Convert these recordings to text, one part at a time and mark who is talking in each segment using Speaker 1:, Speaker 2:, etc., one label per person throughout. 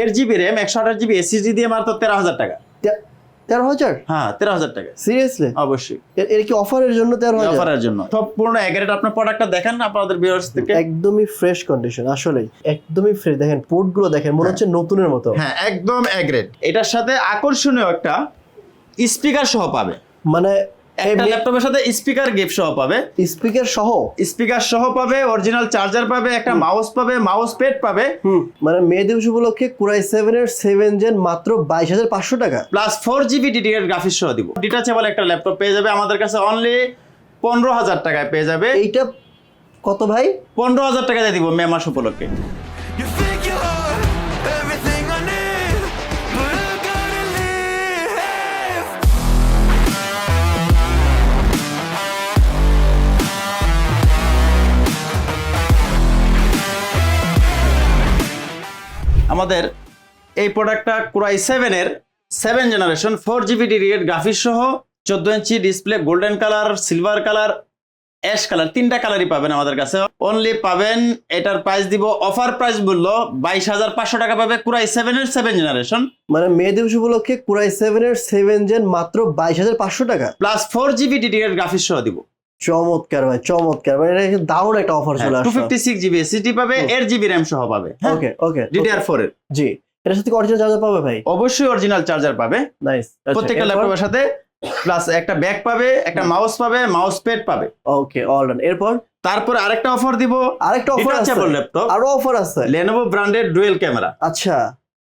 Speaker 1: এর GB RAM একশো আঠাশ জিবি এসএসডি দিয়ে মাত্র তেরো হাজার টাকা।
Speaker 2: তেরো হাজার?
Speaker 1: হ্যাঁ তেরো হাজার টাকা।
Speaker 2: সিরিয়াসলি
Speaker 1: অবশ্যই।
Speaker 2: এর কি অফারের জন্য তেরো হাজার?
Speaker 1: অফারের জন্য। সম্পূর্ণ এগারেট আপনার প্রোডাক্টটা দেখেন আপনাদের ভিউয়ার্স থেকে।
Speaker 2: একদমই ফ্রেশ কন্ডিশন আসলেই। একদমই ফ্রেশ দেখেন পোর্টগুলো দেখেন মনে হচ্ছে নতুনের মতো।
Speaker 1: হ্যাঁ একদম এগ্রেড এটার সাথে আকর্ষণীয় একটা স্পিকার সহ পাবে।
Speaker 2: মানে
Speaker 1: একটা ল্যাপটপের সাথে স্পিকার গিফট সহ পাবে।
Speaker 2: স্পিকার সহ?
Speaker 1: স্পিকার সহ পাবে অরিজিনাল চার্জার পাবে একটা মাউস পাবে মাউস পেড পাবে।
Speaker 2: মানে মে দিবস উপলক্ষে কুরাই সেভেন এর সেভেন জেন মাত্র বাইশ হাজার পাঁচশো টাকা।
Speaker 1: Plus four GB DDR graphics সহ দিব। ডিটাচেবল একটা ল্যাপটপ পেয়ে যাবে আমাদের কাছে অনলি পনেরো হাজার টাকায় পেয়ে যাবে।
Speaker 2: এইটা কত ভাই?
Speaker 1: পনেরো হাজার টাকা দিয়ে দিব মে মাস উপলক্ষে। আমাদের এই প্রোডাক্টটা কুরাই সেভেনের সেভেন জেনারেশন ফোর জিবি ডিডিএড গ্রাফিক্স সহ চোদ্দ ইঞ্চি display golden colour silver colour ash colour তিনটা কালারই পাবেন আমাদের কাছে। অনলি পাবেন এটার প্রাইস দিব অফার প্রাইস মূল্য বাইশ হাজার পাঁচশো টাকা পাবে কুরাই সেভেনের সেভেন জেনারেশন
Speaker 2: মানে মে দিবস উপলক্ষে কুরাই সেভেন এর সেভেন জেন মাত্র বাইশ হাজার পাঁচশো টাকা।
Speaker 1: প্লাস ফোর জিবি ডিডিএড গ্রাফিক্স সহ দিব।
Speaker 2: চমৎকার ভাই চমৎকার মানে এটা দারুণ একটা অফার চলে আসছে
Speaker 1: ফিফটি সিক্স জিবি এসিটি পাবে এর জিবি র্যাম সহ পাবে।
Speaker 2: ওকে ওকে
Speaker 1: ডিডিআর এর।
Speaker 2: জি এটার সাথে অরিজিনাল চার্জার পাবে ভাই?
Speaker 1: অবশ্যই অরিজিনাল চার্জার পাবে।
Speaker 2: নাইস
Speaker 1: প্রত্যেকটা ল্যাপটপের সাথে প্লাস একটা ব্যাগ পাবে একটা মাউস পাবে মাউস পেড পাবে।
Speaker 2: ওকে অল ডান এরপর?
Speaker 1: তারপর আরেকটা অফার দিব।
Speaker 2: আরেকটা অফার আছে।
Speaker 1: ল্যাপটপ
Speaker 2: আরও অফার আছে।
Speaker 1: লেনোভো ব্র্যান্ডেড ডুয়েল ক্যামেরা
Speaker 2: আচ্ছা।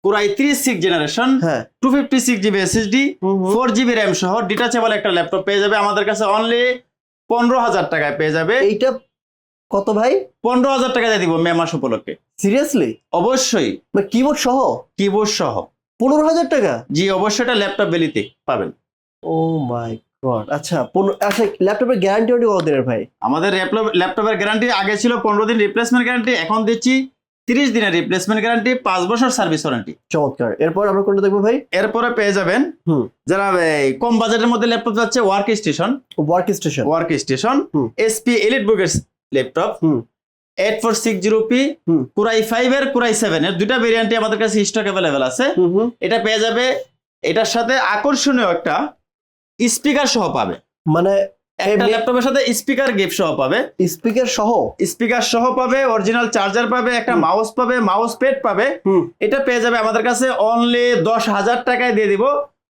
Speaker 1: পুরাই ত্রিশ সিক্স জেনারেশন
Speaker 2: হ্যাঁ।
Speaker 1: Two fifty six GB SSD
Speaker 2: hmm hmm.
Speaker 1: Four GB RAM সহ ডিটাচেবল একটা ল্যাপটপ পেয়ে যাবে আমাদের কাছে অনলি পনেরো হাজার টাকায় পেয়ে যাবে।
Speaker 2: এইটা কত ভাই?
Speaker 1: পনেরো হাজার টাকা দিয়ে দিব মে মাস উপলক্ষে।
Speaker 2: সিরিয়াসলি
Speaker 1: অবশ্যই।
Speaker 2: মানে কিবোর্ড সহ?
Speaker 1: কিবোর্ড সহ।
Speaker 2: পনেরো হাজার টাকা?
Speaker 1: জি অবশ্যই এটা ল্যাপটপ বেলিতে পাবেন।
Speaker 2: Oh my God. আচ্ছা আচ্ছা ল্যাপটপের গ্যারান্টি কত দিনের ভাই?
Speaker 1: আমাদের ল্যাপটপ ল্যাপটপের গ্যারান্টি আগে ছিল পনেরো দিন রিপ্লেসমেন্ট গ্যারান্টি এখন দিচ্ছি তিরিশ দিনের রিপ্লেসমেন্ট গ্যারান্টি পাঁচ বছর সার্ভিস ওয়ারেন্টি
Speaker 2: চমৎকার। এরপর আমরা কোনটা দেখব ভাই?
Speaker 1: এরপরে পেয়ে যাবেন
Speaker 2: হুম।
Speaker 1: যারা কম বাজেটের মধ্যে ল্যাপটপ যাচ্ছে work station
Speaker 2: work station
Speaker 1: work station. HP elite বুকের laptop
Speaker 2: hmm.
Speaker 1: Eight four six zero P
Speaker 2: hmm.
Speaker 1: Core i five এর কুরাই সেভেন এর দুইটা ভেরিয়েন্টই আমাদের কাছে স্টক অ্যাভেলেবেল আছে। এটা পেয়ে যাবে এটার সাথে আকর্ষণীয় একটা স্পিকার সহ পাবে।
Speaker 2: মানে
Speaker 1: একটা ল্যাপটপের সাথে স্পিকার গিফট সহ পাবে।
Speaker 2: স্পিকার সহ?
Speaker 1: স্পিকার সহ পাবে অরিজিনাল চার্জার পাবে একটা মাউস পাবে মাউস পেড পাবে। এটা পেয়ে যাবে আমাদের কাছে অনলি দশ হাজার টাকায় দিয়ে দিব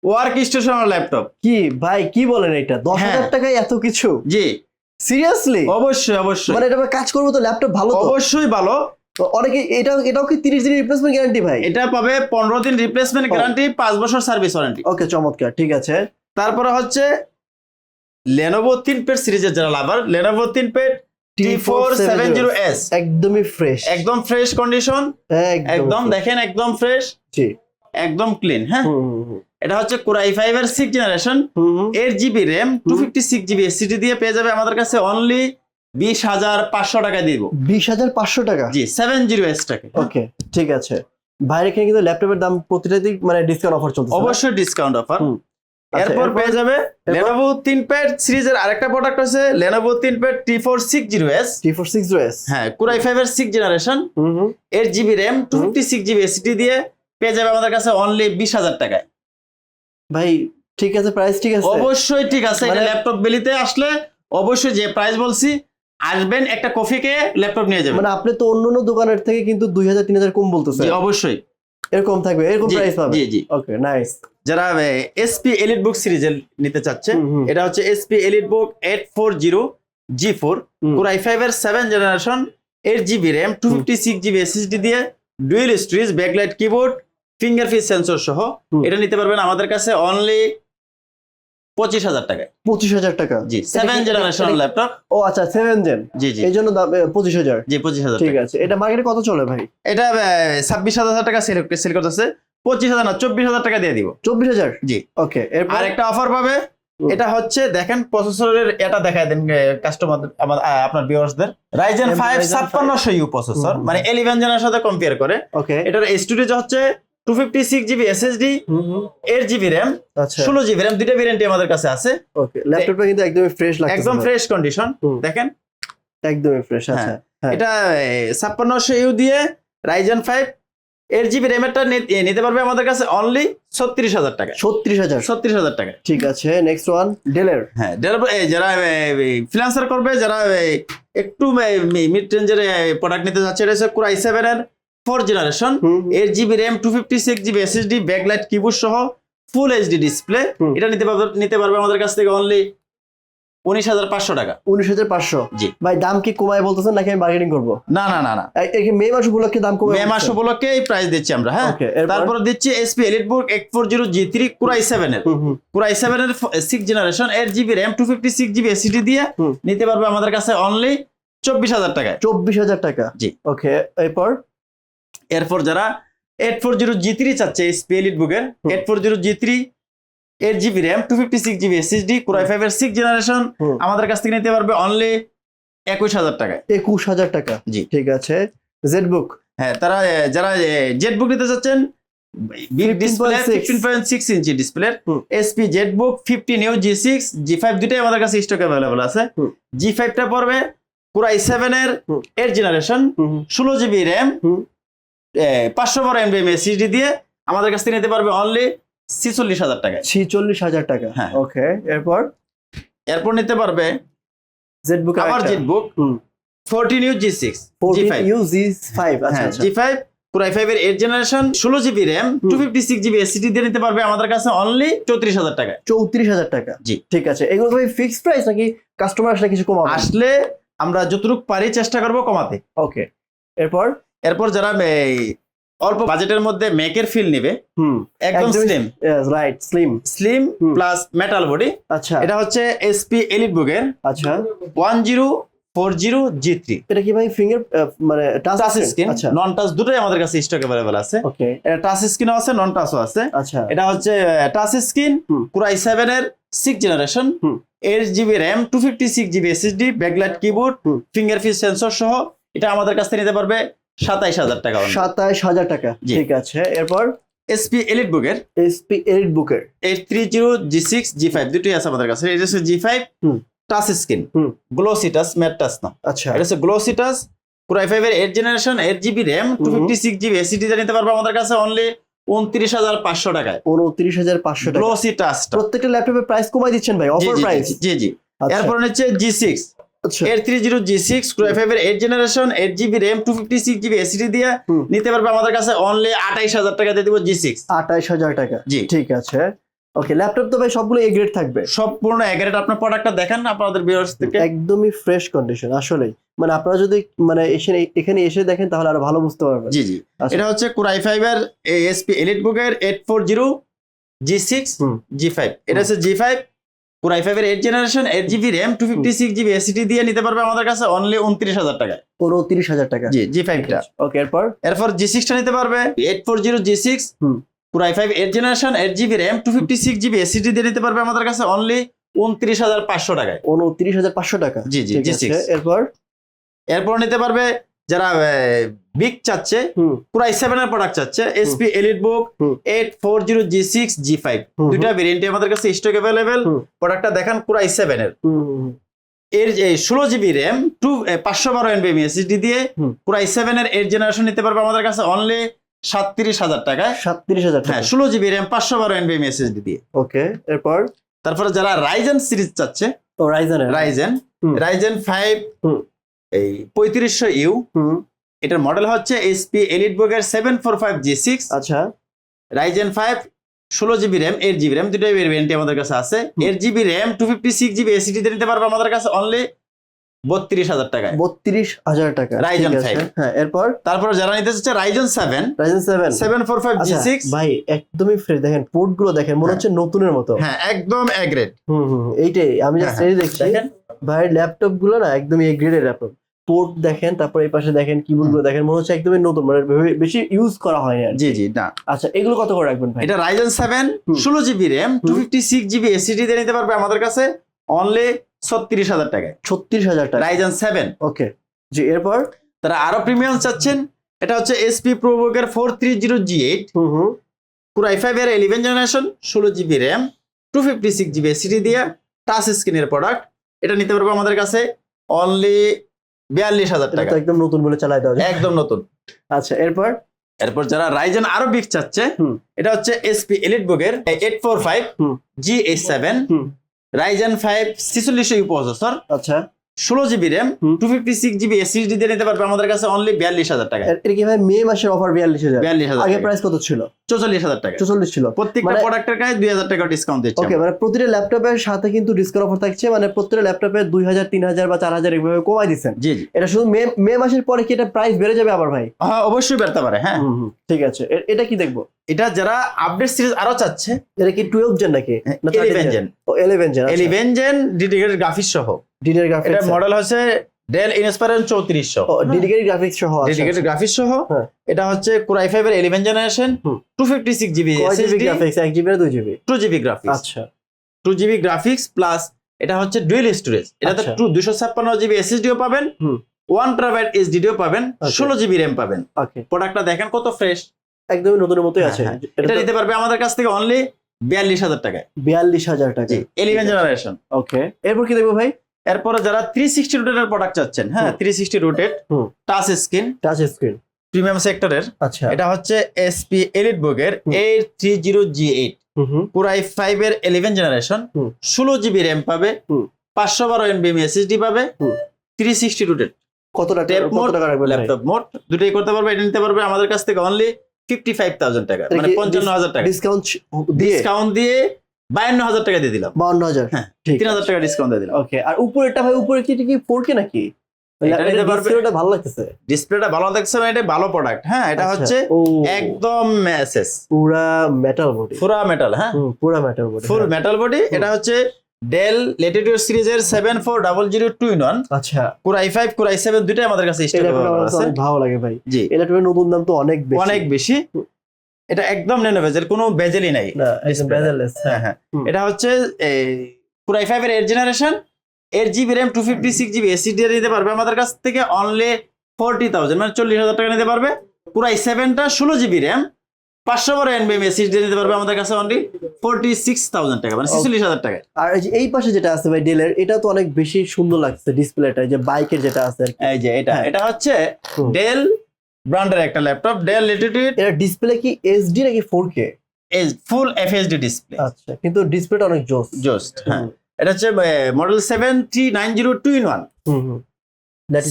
Speaker 1: ওয়ার্ক স্টেশনের ল্যাপটপ।
Speaker 2: কি ভাই কি বলেন এটা? দশ
Speaker 1: হ্যাঁ।
Speaker 2: হাজার টাকায় এত কিছু?
Speaker 1: জি।
Speaker 2: সিরিয়াসলি
Speaker 1: অবশ্যই অবশ্যই।
Speaker 2: মানে এটা কাজ করব তো ল্যাপটপ ভালো
Speaker 1: অবশ্যই ভালো।
Speaker 2: অনেকে এটা এটাও কি তিরিশ দিনের রিপ্লেসমেন্ট গ্যারান্টি ভাই?
Speaker 1: এটা পাবে পনেরো দিন রিপ্লেসমেন্ট গ্যারান্টি পাঁচ বছর সার্ভিস ওয়ারেন্টি
Speaker 2: ওকে চমৎকার ঠিক আছে।
Speaker 1: তারপরে হচ্ছে লেনোভো তিন পেড সিরিজের যারা lover Lenovo ThinkPad T four seven zero S
Speaker 2: একদমই ফ্রেশ
Speaker 1: একদম ফ্রেশ কন্ডিশন একদম দেখেন একদম ফ্রেশ
Speaker 2: জি।
Speaker 1: একদম ক্লিন হ্যাঁ? এটা হচ্ছে কোরাই ফাইভ এর সিক্স জেনারেশন। এর GB RAM two fifty six GB SSD দিয়ে পেয়ে যাবে আমাদের কাছে অনলি বিশ হাজার পাঁচশো টাকা দিব।
Speaker 2: বিশ হাজার পাঁচশো টাকা?
Speaker 1: জি সেভেন জিরো এস টাকা।
Speaker 2: ওকে ঠিক আছে। ভাইয়ের এখানে কিন্তু ল্যাপটপের দাম প্রতিটাতেই মানে ডিসকাউন্ট অফার চলছে
Speaker 1: অবশ্যই ডিসকাউন্ট অফার এরপর পেয়ে যাবে লেনোভো তিন প্যাড সিরিজের আরেকটা প্রোডাক্ট আছে Lenovo ThinkPad T four six zero S
Speaker 2: T four six S
Speaker 1: হ্যাঁ কুরাই ফাইভ এর সিক্স জেনারেশন
Speaker 2: হুম হুম।
Speaker 1: এর GB RAM two fifty six GB SSD দিয়ে পেয়ে যাবে আমাদের কাছে অনলি বিশ হাজার টাকায়।
Speaker 2: ভাই ঠিক আছে প্রাইস ঠিক আছে?
Speaker 1: অবশ্যই ঠিক আছে এটা
Speaker 2: মানে-
Speaker 1: ল্যাপটপ বেলিতে আসলে অবশ্যই যে প্রাইস বলছি আসবেন একটা কফিকে ল্যাপটপ নিয়ে যাবেন।
Speaker 2: মানে আপনি তো অন্য অন্য দোকানের থেকে কিন্তু দুই হাজার তিন হাজার কম বলতেছেন।
Speaker 1: জি অবশ্যই।
Speaker 2: এরকম থাকবে এরকম প্রাইস পাবে।
Speaker 1: জি জি।
Speaker 2: ওকে নাইস
Speaker 1: যারা এসপি এলিট বুক সিরিজের নিতে চাচ্ছে। এটা হচ্ছে HP EliteBook eight four zero G four. Core i five এর seven generation eight GB RAM two fifty six GB SSD দিয়ে dual storage backlight keyboard fingerprint sensor সহ এটা নিতে পারবেন আমাদের কাছে অনলি পঁচিশ হাজার টাকা
Speaker 2: পঁচিশ হাজার টাকা?
Speaker 1: জি সেভেন
Speaker 2: কি-
Speaker 1: জেনারেশন ল্যাপটপ
Speaker 2: ও আচ্ছা সেভেন জেন
Speaker 1: জি জি।
Speaker 2: এই জন্য দাম পঁচিশ হাজার।
Speaker 1: জি পঁচিশ হাজার
Speaker 2: ঠিক আছে এটা মার্কেটে কত চলে ভাই?
Speaker 1: এটা ছাব্বিশ হাজার টাকা সেল সেল করতেছে। পঁচিশ হাজার না চব্বিশ হাজার টাকা দিয়ে দিব।
Speaker 2: চব্বিশ হাজার?
Speaker 1: জি।
Speaker 2: ওকে
Speaker 1: আর একটা অফার পাবে। এটা হচ্ছে দেখেন প্রসেসরের এটা দেখায় দেন কাস্টমার আপনার ভিউয়ার্সদের রাইজেন ফাইভ
Speaker 2: 5
Speaker 1: ছাপ্পান্নশো ইউ প্রসেসর মানে ইলেভেন জেনার সাথে কম্পেয়ার করে।
Speaker 2: ওকে
Speaker 1: এটার স্টোরেজ হচ্ছে two fifty six GB SSD eight GB RAM
Speaker 2: আচ্ছা।
Speaker 1: ষোলো জিবি র্যাম দুইটা ভেরিয়েন্টই আমাদের কাছে আছে।
Speaker 2: ওকে ল্যাপটপটা কিন্তু একদমই ফ্রেশ লাগছে
Speaker 1: একদম ফ্রেশ কন্ডিশন দেখেন?
Speaker 2: একদমই ফ্রেশ আচ্ছা হ্যাঁ।
Speaker 1: এটা ছাপ্পান্নশো ইউ দিয়ে রাইজেন ফাইভ এইট জিবি র্যামেরটা নিতে পারবে আমাদের কাছে অনলি ছত্রিশ হাজার টাকা
Speaker 2: ছত্রিশ হাজার।
Speaker 1: ছত্রিশ হাজার টাকা
Speaker 2: ঠিক আছে নেক্সট ওয়ান ডেলের
Speaker 1: হ্যাঁ যারা এই যারা ফ্রিলান্সার করবে যারা একটু মিড রেঞ্জের প্রোডাক্ট নিতে যাচ্ছে এটা হচ্ছে কুরাই সেভেন এর four generation eight GB RAM two fifty six GB SSD backlight keyboard সহ ফুল এইচডি ডিসপ্লে এটা নিতে পারবে নিতে পারবে আমাদের কাছ থেকে অনলি উনিশ হাজার পাঁচশো টাকা।
Speaker 2: উনিশ হাজার পাঁচশো?
Speaker 1: জি।
Speaker 2: ভাই দাম কি কমায় বলতেছেন নাকি আমি বার্গেনিং করব?
Speaker 1: না না না না।
Speaker 2: মে মাস উপলক্ষে দাম কমে
Speaker 1: মে মাস উপলক্ষে এই প্রাইস দিচ্ছি আমরা হ্যাঁ? তারপরে দিচ্ছি এসপি এলিট বুক এক four zero G three core i seven এর কুরাই সেভেন এর six generation eight GB RAM two fifty six GB SSD দিয়ে নিতে পারবে আমাদের কাছে অনলি চব্বিশ হাজার টাকায়।
Speaker 2: চব্বিশ হাজার টাকা?
Speaker 1: জি।
Speaker 2: ওকে এরপর?
Speaker 1: এরপর যারা eight four zero G three চাচ্ছে এসপি এলিট বুকের। Eight four zero G three eight GB RAM two fifty six GB SSD core i five এর সিক্স জেনারেশন আমাদের কাছ থেকে নিতে পারবে অনলি একুশ হাজার টাকায়
Speaker 2: একুশ হাজার টাকা
Speaker 1: জি।
Speaker 2: ঠিক আছে জেড বুক
Speaker 1: হ্যাঁ তারা যারা জেড বুক নিতে চাচ্ছেন big display
Speaker 2: 15.6
Speaker 1: fifteen point six ইঞ্চি display. HP ZBook G six G five দুটাই আমাদের কাছে স্টক অ্যাভেলেবল আছে জি ফাইভটা পড়বে পুরাই সেভেন এর। Eight generation. ষোলো জিবি র্যাম। পাঁচশো বারো এমবি এসএসডি দিয়ে আমাদের কাছ থেকে নিতে পারবে অনলি ছিচল্লিশ হাজার টাকায়।
Speaker 2: ছিচল্লিশ হাজার টাকা।
Speaker 1: হ্যাঁ।
Speaker 2: ওকে এরপর?
Speaker 1: এরপর নিতে পারবে
Speaker 2: জেড বুক
Speaker 1: আবার jet book. Fourteen U G six G five
Speaker 2: U G five আচ্ছা
Speaker 1: হ্যাঁ জি ফাইভ পুরাই ফাইভ এর এইট জেনারেশন ষোলো GB RAM two fifty six GB SSD দিয়ে নিতে পারবে আমাদের কাছে অনলি চৌত্রিশ হাজার টাকায়।
Speaker 2: চৌত্রিশ হাজার টাকা।
Speaker 1: জি।
Speaker 2: ঠিক আছে এগুলো ভাই ফিক্সড প্রাইস নাকি কাস্টমার আসলে কিছু কমাবে?
Speaker 1: আসলে আমরা যতটুকু পারি চেষ্টা করব কমাতে।
Speaker 2: ওকে এরপর?
Speaker 1: এরপর যারা এই অল্প বাজেটের মধ্যে মেকের ফিল নিবে
Speaker 2: হুম।
Speaker 1: একদম slim
Speaker 2: right slim
Speaker 1: slim plus metal body
Speaker 2: আচ্ছা।
Speaker 1: এটা হচ্ছে এসপি এলিট বুকের
Speaker 2: আচ্ছা।
Speaker 1: One zero four zero G three
Speaker 2: এটা কি ভাই ফিঙ্গার মানে টাচ
Speaker 1: স্ক্রিন নন টাচ দুটোই আমাদের কাছে স্টক অ্যাভেলেবল আছে।
Speaker 2: ওকে
Speaker 1: এটা টাচ স্ক্রিনও আছে নন টাচও আছে।
Speaker 2: আচ্ছা।
Speaker 1: এটা হচ্ছে touch screen. Core i seven এর six generation eight GB RAM two fifty six GB SSD backlight keyboard
Speaker 2: হুম।
Speaker 1: ফিঙ্গারপ্রিন্ট সেন্সর সহ। এটা আমাদের কাছ থেকে নিতে পারবে সাতাইশ হাজার টাকা
Speaker 2: সাতাশ হাজার টাকা ঠিক আছে। এরপর?
Speaker 1: এসপি এলিট বুকের
Speaker 2: এসপি এইট বুকের
Speaker 1: eight three zero G six G five দুটোই আছে আমাদের কাছে। এটা হচ্ছে জি ফাইভ। টাচ স্ক্রিন
Speaker 2: হুম।
Speaker 1: গ্লোসি টাচ ম্যাট টাচ না।
Speaker 2: আচ্ছা।
Speaker 1: এটা হচ্ছে glossy touch core i five এর eight generation eight GB RAM two fifty six GB SSD নিতে পারবে আমাদের কাছে অনলি উনত্রিশ হাজার পাঁচশো টাকায়।
Speaker 2: উনত্রিশ হাজার পাঁচশো টাকা।
Speaker 1: গ্লোসি টাচ
Speaker 2: প্রত্যেকটা ল্যাপটপের প্রাইস কমাই দিচ্ছেন ভাই অফার প্রাইস
Speaker 1: জি জি
Speaker 2: আচ্ছা।
Speaker 1: এরপর হচ্ছে G six three zero G six five এর eight generation eight GB RAM two fifty six GB SSD দিয়ে নিতে পারবে আমাদের কাছে অনলি আঠাইশ হাজার টাকা দিয়ে দিব জি সিক্স
Speaker 2: আঠাইশ হাজার টাকা।
Speaker 1: জি।
Speaker 2: ঠিক আছে। ওকে ল্যাপটপ তো ভাই সবগুলো এ গ্রেড থাকবে।
Speaker 1: সম্পূর্ণ আপনার প্রোডাক্টটা দেখান আপনাদের ভিউয়ার্স থেকে।
Speaker 2: একদমই ফ্রেশ কন্ডিশন আসলেই। মানে আপনারা যদি মানে এসে এখানে এসে দেখেন তাহলে আরও ভালো বুঝতে পারবেন।
Speaker 1: জি জি।
Speaker 2: আচ্ছা।
Speaker 1: এটা হচ্ছে কুরাই ফাইভের এসপি এলিট বুকের eight four zero G six G five এটা হচ্ছে জি ফাইভ কুরাই ফাইভের eight generation eight GB RAM two fifty six GB SSD দিয়ে নিতে পারবে আমাদের কাছে অনলি উনত্রিশ হাজার টাকা।
Speaker 2: উনত্রিশ হাজার টাকা।
Speaker 1: জি জি ফাইভটা
Speaker 2: ওকে এরপর?
Speaker 1: এরপর জি সিক্সটা নিতে পারবে eight four zero G six
Speaker 2: হুম।
Speaker 1: পুরাই five eight generation eight GB RAM two fifty six GB SSD দিয়ে নিতে পারবে আমাদের কাছে অনলি উনত্রিশ হাজার পাঁচশো টাকায়।
Speaker 2: উনত্রিশ হাজার পাঁচশো টাকা।
Speaker 1: জি, জি, জি six।
Speaker 2: এরপর?
Speaker 1: এরপর নিতে পারবে যারা বিগ চাচ্ছে পুরাই সেভেন এর প্রোডাক্ট চাচ্ছে HP elite book. Eight four zero G six G five দুইটা ভেরিয়েন্টে আমাদের কাছে স্টক অ্যাভেলেবেল। প্রোডাক্টটা দেখান পুরাই সেভেন এর। এর ষোলো জিবি র্যাম টু পাঁচশো বারো এনবি এসএসডি দিয়ে। পুরাই সেভেন এর এইট জেনারেশন নিতে পারবে আমাদের কাছে অনলি সাতত্রিশ হাজার টাকায়।
Speaker 2: সাতত্রিশ হাজার
Speaker 1: হ্যাঁ ষোলো জিবি র্যাম পাঁচশো বারো এনবি এসএসডি দিয়ে।
Speaker 2: ওকে এরপর?
Speaker 1: তারপরে যারা রাইজেন সিরিজ চাচ্ছে রাইজেন
Speaker 2: হুম।
Speaker 1: রাইজেন ফাইভ এই পঁয়ত্রিশশো ইউ এটার মডেল হচ্ছে এসপি এলিট বুকের seven four five G six
Speaker 2: আচ্ছা।
Speaker 1: রাইজেন ফাইভ ষোলো GB RAM eight GB RAM দুটোই ভেরিয়েন্টই আমাদের কাছে আছে। Eight GB RAM two fifty six GB SSD নিতে পারবে আমাদের কাছে অনলি বত্রিশ হাজার টাকায়।
Speaker 2: বত্রিশ হাজার টাকা আছে।
Speaker 1: 5
Speaker 2: হ্যাঁ এরপর?
Speaker 1: তারপর যারা নিতে চাচ্ছে Ryzen seven
Speaker 2: Ryzen seven
Speaker 1: seven four five G six
Speaker 2: ভাই একদমই ফ্রেশ দেখেন পোর্টগুলো দেখেন মনে
Speaker 1: হ্যাঁ।
Speaker 2: হচ্ছে নতুনের মতো।
Speaker 1: হ্যাঁ একদম এগ্রেড
Speaker 2: হুম হুম এইটাই আমি জাস্ট
Speaker 1: হ্যাঁ,
Speaker 2: এই দেখছি। ভাই ল্যাপটপগুলো না একদমই এ গ্রেডের ল্যাপটপ পোর্ট দেখেন তারপর এই পাশে দেখেন কিবোর্ডগুলো দেখেন মনে হচ্ছে একদমই নতুন মানে বেশি ইউজ করা হয় আর
Speaker 1: জি জি না।
Speaker 2: আচ্ছা এগুলো কত করে রাখবেন ভাই?
Speaker 1: এটা রাইজেন সেভেন। ষোলো GB RAM two. Fifty six GB SSD দিয়ে নিতে পারবে আমাদের কাছে অনলি ছত্রিশ হাজার টাকায়।
Speaker 2: ছত্রিশ হাজার টাকা।
Speaker 1: রাইজেন সেভেন
Speaker 2: ওকে জি এরপর?
Speaker 1: তারা আরও প্রিমিয়াম চাচ্ছেন এটা হচ্ছে SP প্রোবোকের four three zero G eight পুরো আই ফাইভ এর ইলেভেন জেনারেশন ষোলো GB RAM two fifty six GB SSD দিয়ে টাচ স্ক্রিনের প্রোডাক্ট এটা নিতে পারব আমাদের কাছে অনলি বিয়াল্লিশ হাজার টাকা।
Speaker 2: একদম নতুন বলে চালাই দেওয়া
Speaker 1: একদম নতুন।
Speaker 2: আচ্ছা এরপর?
Speaker 1: এরপর যারা রাইজেন আরও বিগ চাচ্ছে
Speaker 2: হুম।
Speaker 1: এটা হচ্ছে এসপি এলিট বুকের eight four five G H seven
Speaker 2: হুম।
Speaker 1: রাইজেন ফাইভ সিসুলিশ ইউ প্রসেসর
Speaker 2: আচ্ছা।
Speaker 1: ষোলো GB RAM two fifty six GB SSD দিয়ে নিতে পারবে আমাদের কাছে অনলি বিয়াল্লিশ হাজার টাকা।
Speaker 2: এর- এটা কি ভাই মে মাসের অফার বিয়াল্লিশ হাজার?
Speaker 1: বিয়াল্লিশ হাজার
Speaker 2: আগে প্রাইস কত ছিল?
Speaker 1: চৌচল্লিশ হাজার টাকা।
Speaker 2: চৌচল্লিশ ছিল।
Speaker 1: প্রত্যেকটা
Speaker 2: মানে-
Speaker 1: প্রোডাক্টের গায়ে দুই হাজার টাকা ডিসকাউন্ট দিচ্ছে
Speaker 2: ওকে মানে প্রতিটা ল্যাপটপের সাথে কিন্তু ডিসকাউন্ট অফার থাকছে মানে প্রতিটা ল্যাপটপে দুই হাজার তিন হাজার বা চার হাজার এইভাবে কমাই দিচ্ছেন।
Speaker 1: জি জি।
Speaker 2: এটা শুধু মে মে মাসের পরে কি এটা প্রাইস বেড়ে যাবে আবার ভাই?
Speaker 1: হ্যাঁ অবশ্যই বেরতে পারে হ্যাঁ।
Speaker 2: ঠিক আছে। এটা কি দেখব?
Speaker 1: এটা যারা আপডেট সিরিজ আরও চাচ্ছে
Speaker 2: এটা কি টুয়েলভ জেন নাকি?
Speaker 1: Eleven gen
Speaker 2: eleven gen
Speaker 1: eleven gen dedicated graphics সহ।
Speaker 2: ডিডিআর
Speaker 1: এটা মডেল হচ্ছে ডেল ইনস্পায়ার চৌত্রিশশো।
Speaker 2: ও গ্রাফিক্স সহ আছে
Speaker 1: ডেডিকেটেড গ্রাফিক্স সহ
Speaker 2: হ্যাঁ।
Speaker 1: এটা হচ্ছে কোরাই ফাইভ এর ইলেভেন জেনারেশন
Speaker 2: হুম।
Speaker 1: টু ফিফটি সিক্স জিবি
Speaker 2: কয় জিবি গ্রাফিক্স এক জিবি না দুই জিবি
Speaker 1: টু জিবি গ্রাফিক্স
Speaker 2: আচ্ছা।
Speaker 1: টু জিবি গ্রাফিক্স প্লাস এটা হচ্ছে ডুয়েল স্টোরেজ এটাতে
Speaker 2: আচ্ছা।
Speaker 1: টু দুশো ছাপ্পান্ন জিবি এসএসডিও পাবেন
Speaker 2: হুম।
Speaker 1: ওয়ান ট্রাবাইট এসডিডিও পাবেন
Speaker 2: Okay.
Speaker 1: ষোলো জিবি র্যাম পাবেন।
Speaker 2: ওকে
Speaker 1: প্রোডাক্টটা দেখেন কত ফ্রেশ
Speaker 2: একদমই নতুনের মতোই আছে।
Speaker 1: হ্যাঁ, এটা নিতে পারবে আমাদের কাছ থেকে অনলি বিয়াল্লিশ হাজার টাকায়।
Speaker 2: বিয়াল্লিশ হাজার টাকা
Speaker 1: জি জেনারেশন
Speaker 2: ওকে এরপর কি দেখব ভাই?
Speaker 1: এরপরে যারা থ্রি সিক্সটি রোটেটের প্রোডাক্ট চাচ্ছেন হ্যাঁ থ্রি সিক্সটি রোটেট
Speaker 2: হুম।
Speaker 1: Touch screen
Speaker 2: touch screen
Speaker 1: premium সেক্টরের
Speaker 2: আচ্ছা।
Speaker 1: এটা হচ্ছে এসপি এলিট বুকের। Eight three zero G eight পুরাই ফাইভ এর ইলেভেন জেনারেশন ষোলো জিবি র্যাম পাবে পাঁচশো বারো এনবিএম এসএসডি পাবে থ্রি সিক্সটি রোটেট
Speaker 2: কত টাকা ভাই?
Speaker 1: ল্যাপটপ মোট দুটোই করতে পারবে এটা নিতে পারবে আমাদের কাছ থেকে অনলি ফিফটি ফাইভ থাউজেন্ড টাকা মানে পঞ্চান্ন হাজার টাকা।
Speaker 2: ডিসকাউন্ট
Speaker 1: ডিসকাউন্ট দিয়ে বায়ান্ন হাজার টাকা দিয়ে দিলাম।
Speaker 2: বাউন্ন হাজার
Speaker 1: হ্যাঁ, তিন হাজার টাকা ডিসকাউন্ট দিয়ে দিলাম।
Speaker 2: ওকে আর উপরেরটা ভাই উপরে কি কি ফোর কে নাকি?
Speaker 1: পারবে।
Speaker 2: ডিসপ্লেটা ভালো লাগতেছে।
Speaker 1: ডিসপ্লেটা ভালো দেখছে না এটা ভালো প্রোডাক্ট হ্যাঁ এটা
Speaker 2: আচ্ছা,
Speaker 1: হচ্ছে একদম মেসেস
Speaker 2: পুরা মেটাল বডি
Speaker 1: পুরা মেটাল হ্যাঁ।
Speaker 2: পুরা metal body
Speaker 1: full metal body এটা হচ্ছে ডেল লেটিটিউড সিরিজের seven four double zero two in one
Speaker 2: আচ্ছা।
Speaker 1: Core i five core i seven দুইটাই আমাদের কাছে
Speaker 2: ভালো লাগে ভাই।
Speaker 1: জি।
Speaker 2: এটা নতুন দাম তো অনেক বেশি।
Speaker 1: অনেক বেশি। এটা একদম নেনো ভেজেল কোনো ভেজেলই নাই।
Speaker 2: বেজারলেস
Speaker 1: হ্যাঁ। হ্যাঁ এটা হচ্ছে কোরাই ফাইভ এর generation eight GB RAM two fifty six GB SSD নিতে পারবে। আমাদের কাছ থেকে অনলি ফোরটি থাউজেন্ড মানে চল্লিশ হাজার টাকা নিতে পারবে। পুরাই সেভেনটা ষোলো জিবি র্যাম পাঁচশো বারো এনবিএম এসিডি নিতে পারবে আমাদের কাছে অনলি ফোরটি সিক্স থাউজেন্ড টাকা মানে ছিচল্লিশ হাজার টাকা।
Speaker 2: আর এই পাশে যেটা আছে ভাই ডেলের এটা তো অনেক বেশি সুন্দর লাগছে ডিসপ্লেটা যে বাইকের যেটা আছে
Speaker 1: এই যে এটা
Speaker 2: হ্যাঁ।
Speaker 1: এটা হচ্ছে ডেল ব্র্যান্ডের একটা ল্যাপটপ ডেল লেটিটিউড
Speaker 2: এটা ডিসপ্লে কি এইচডি নাকি four K
Speaker 1: full FSD display
Speaker 2: আচ্ছা কিন্তু ডিসপ্লেটা অনেক জোস।
Speaker 1: জাস্ট হ্যাঁ। এটা হচ্ছে model seven three nine zero two in one
Speaker 2: hmm hmm.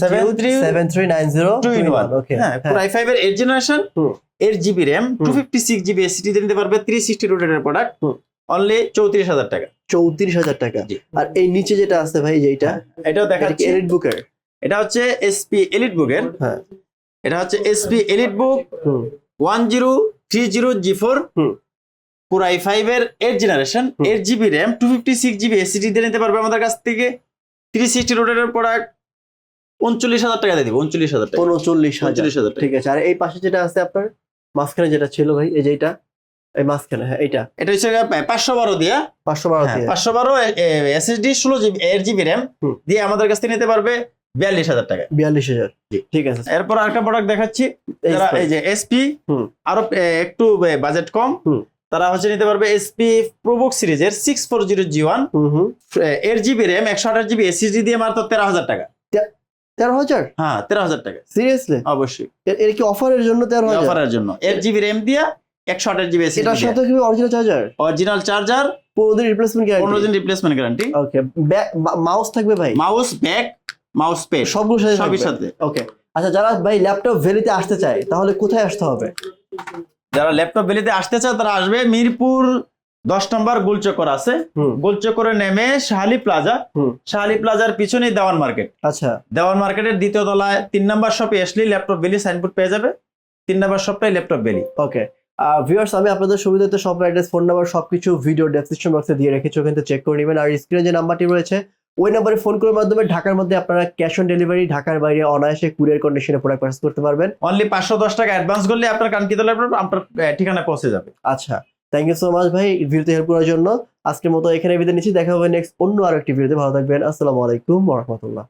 Speaker 1: Seven three-
Speaker 2: seven three nine zero
Speaker 1: two one
Speaker 2: okay
Speaker 1: হ্যাঁ পুরাই ফাইভ এর এইট জেনারেশন
Speaker 2: হুম।
Speaker 1: Eight GB RAM two. Fifty six GB SSD নিতে পারবে three sixty রোটেটের product only চৌত্রিশ হাজার টাকা।
Speaker 2: চৌত্রিশ হাজার টাকা। আর এই নিচে যেটা আছে ভাই যেটা
Speaker 1: এটাও দেখাচ্ছি।
Speaker 2: এলিট বুকের
Speaker 1: এটা হচ্ছে এসপি এলিট বুকের
Speaker 2: হ্যাঁ।
Speaker 1: এটা হচ্ছে HP elite book one zero three zero G four
Speaker 2: হুম।
Speaker 1: পুরাই ফাইভ এর eight generation. Eight GB RAM two fifty six GB SSD দিয়ে নিতে পারবে আমাদের কাছ থেকে। থ্রি সিক্সটি রোটেটের প্রোডাক্ট উনচল্লিশ হাজার টাকা দিয়ে দিব উনচল্লিশ হাজার টাকা।
Speaker 2: উনচল্লিশ
Speaker 1: উনচল্লিশ হাজার
Speaker 2: ঠিক আছে আর এই পাশে যেটা আছে আপনার মাঝখানে যেটা ছিল ভাই এই যে এটা এই মাঝখানে হ্যাঁ এইটা।
Speaker 1: এটা হচ্ছে পাঁচশো বারো দিয়া।
Speaker 2: পাঁচশো বারো
Speaker 1: পাঁচশো বারো এসএসডি ষোলো জিবি এইট জিবি র্যাম দিয়ে আমাদের কাছ থেকে নিতে পারবে। বিয়াল্লিশ হাজার টাকা।
Speaker 2: বিয়াল্লিশ হাজার। ঠিক আছে।
Speaker 1: এরপর আরেকটা প্রোডাক্ট দেখাচ্ছি।
Speaker 2: এই
Speaker 1: যে এসপি আরও একটু বাজেট কম। তারা হচ্ছে নিতে পারবে এসপি প্রোবুক সিরিজের সিক্স ফোর জিরো জি ওয়ানের জিবি র্যাম একশো আঠাশ জিবি এসএসডি দিয়ে মাত্র তেরো হাজার টাকা।
Speaker 2: তেরো হাজার?
Speaker 1: হ্যাঁ তেরো হাজার টাকা।
Speaker 2: সিরিয়াসলি
Speaker 1: অবশ্যই।
Speaker 2: এর কি অফারের জন্য তেরো হাজার?
Speaker 1: অফারের জন্য। এর জিবি র্যাম দিয়া একশো আঠাশ জিবি
Speaker 2: এটার
Speaker 1: এসএসডি
Speaker 2: সাথে কি অরিজিনাল চার্জার
Speaker 1: অরিজিনাল চার্জার
Speaker 2: পনেরো দিন রিপ্লেসমেন্ট
Speaker 1: পনেরো দিন রিপ্লেসমেন্ট গ্যারান্টি
Speaker 2: ওকে মাউস থাকবে ভাই?
Speaker 1: মাউস ব্যাক মাউস পেড
Speaker 2: সবগুলোর সাথে
Speaker 1: সবই সাথে।
Speaker 2: ওকে আচ্ছা যারা ভাই ল্যাপটপ ভ্যালিতে আসতে চায় তাহলে কোথায় আসতে হবে?
Speaker 1: যারা ল্যাপটপ বেলিতে আসতে চায় তারা আসবে মিরপুর দশ নম্বর গোলচক্কর আছে। গোলচক্করে নেমে শাহালি প্লাজা। শাহালি প্লাজার পিছনেই দেওয়ান মার্কেট।
Speaker 2: আচ্ছা।
Speaker 1: দেওয়ান মার্কেটের দ্বিতীয় তলায় তিন নম্বর শপে আসলেই ল্যাপটপ বেলি সাইনবোর্ড পেয়ে যাবে। তিন নম্বর শপটাই ল্যাপটপ বেলি
Speaker 2: ওকে ভিউয়ার্স আমি আপনাদের সুবিধাতে সব অ্যাড্রেস ফোন নাম্বার সবকিছু ভিডিও ডেসক্রিপশন বক্সে দিয়ে রেখেছি ওখানে চেক করে নেবেন। আর স্ক্রিনে যে নাম্বারটি রয়েছে ওই নাম্বারে ফোন করার মাধ্যমে ঢাকার মধ্যে আপনারা ক্যাশ অন ডেলিভারি ঢাকার বাইরে অনায়াসে কুরিয়ার কন্ডিশনে প্রোডাক্ট পার্সেল করতে পারবেন।
Speaker 1: অনলি পাঁচশো দশ টাকা অ্যাডভান্স করলে আপনার কানকি দলের আপনার ঠিকানা ঠিকানায় পৌঁছে যাবে।
Speaker 2: আচ্ছা থ্যাংক ইউ সো মাচ ভাই ভিডিওতে হেল্প করার জন্য। আজকের মতো এখানে বিদায় নিচ্ছি দেখা হবে নেক্সট অন্য আরেকটি একটি ভিডিওতে। ভালো থাকবেন আসসালামু আলাইকুম রহমতুল্লাহ।